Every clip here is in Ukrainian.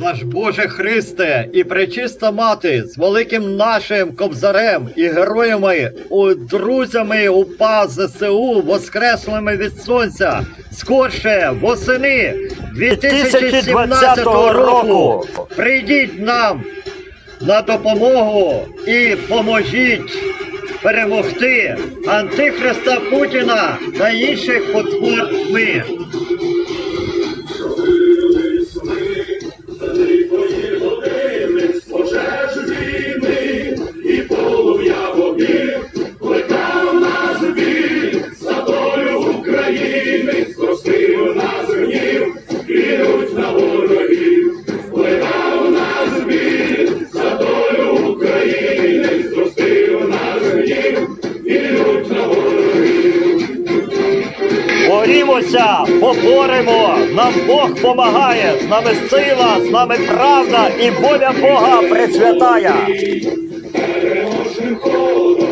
Наш Боже Христе і пречиста мати з великим нашим кобзарем і героями, у друзями УПА ЗСУ, воскреслими від сонця, скорше восени 2017 року. Прийдіть нам на допомогу і поможіть перемогти Антихриста Путіна та інших потвор. Нас на ворогів, плекав нас біль за долю України, зростив нас гнів, кинуть на ворогів. Борімося, поборемо, нам Бог помагає, з нами сила, з нами правда і воля Бога пресвятая. Переможним ходом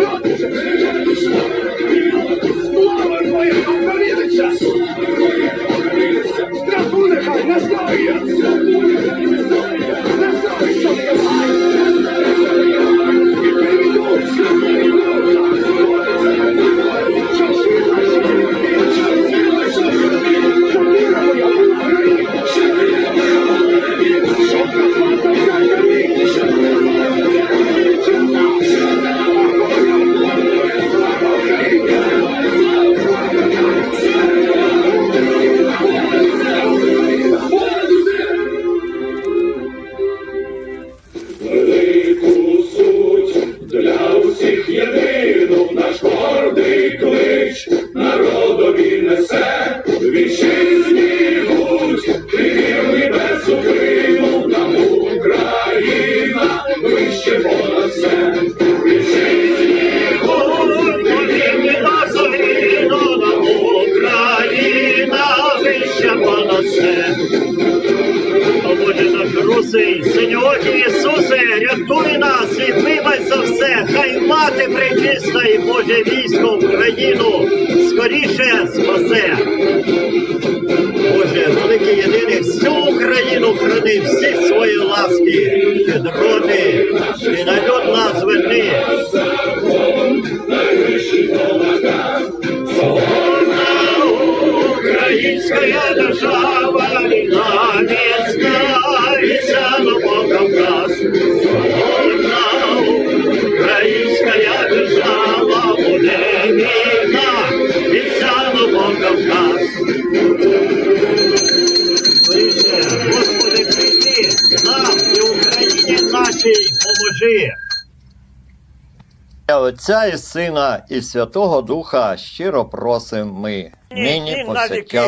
Hallelujah. Vixe! Боже наш русий, синьоокі Ісусе, рятуй нас і вибач за все, хай мати пречиста і Боже військо Україну скоріше спасе. Боже, великий єдиний, всю Україну храни, всі свої ласки, від роди і на нас веди. Нашій поможи. Отця і Сина і Святого Духа щиро просимо ми, нині повсякчас